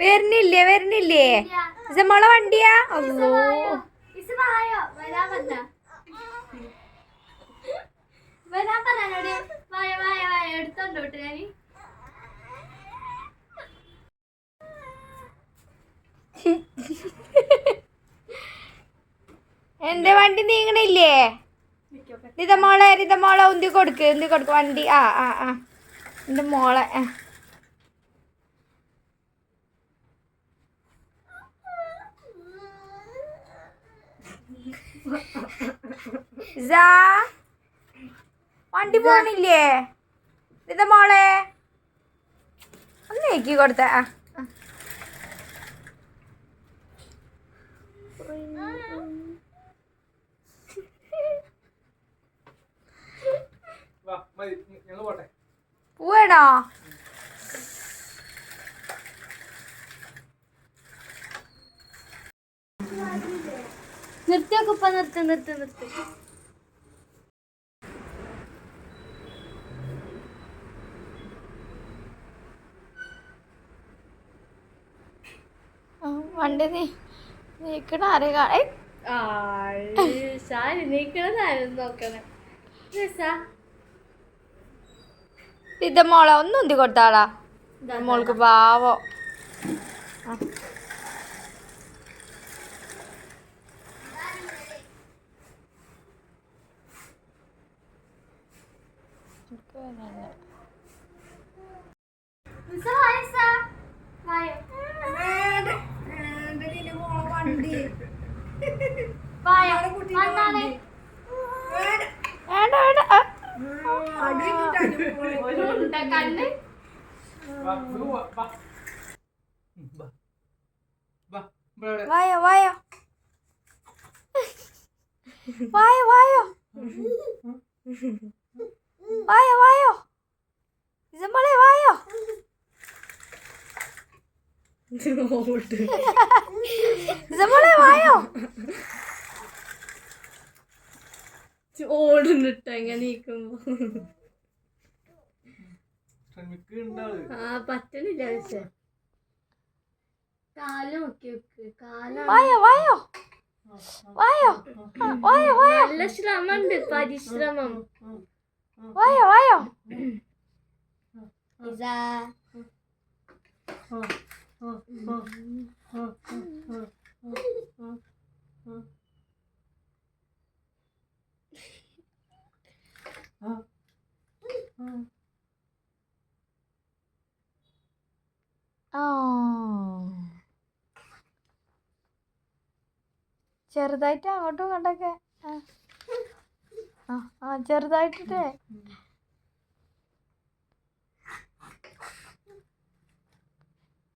വരുന്നില്ലേ വരുന്നില്ലേ? മോളെ വണ്ടിയാ? അല്ലോ വായോ. വരാൻ പറഞ്ഞോട് വായ വായ വായോ. എടുത്തോണ്ടോട്ട് ഞാൻ. എന്റെ വണ്ടി നീങ്ങണില്ലേ? ഇത മോളെ ഇത മോളെ ഉന്തി കൊടുക്ക് ഉന്തി കൊടുക്ക്. വണ്ടി ആ ആ ആ. എന്റെ മോളെ ആ. ഇസാ, വണ്ടി പോണില്ലേ? ഇത മോളെ. ഒന്ന് നീക്കി കൊടുത്ത. ആ. പോവാണോ? നിർത്തിയൊക്കെ ഇപ്പൊ നിർത്തി നിർത്തി നിർത്ത് ആ, വണ്ടി നീ നീക്കണ. ആരെ ഇത മോളെ ഒന്നും എന്തി കൊടുത്താളാ? മോൾക്ക് പാവോ. ഇസ വായോ വായോ വായോ വായോ വായോ വായോ ഇസമ്മളെ വായോ ഇസമ്മളെ വായോ ഓടുന്നിട്ട് എങ്ങനെ നീക്കുമ്പോ ആ പറ്റണില്ല പക്ഷെ കാലം നോക്കി വെക്ക്. കാലം വായോ വായോ. വായോ. വായോ വായോ. നല്ല ശ്രമമുണ്ട് പരിശ്രമം. വായോ വായോ. ഇതാ ആ ചെറുതായിട്ട് അങ്ങോട്ടും ഇങ്ങോട്ടൊക്കെ ആ. ആ ചെറുതായിട്ടിട്ടേ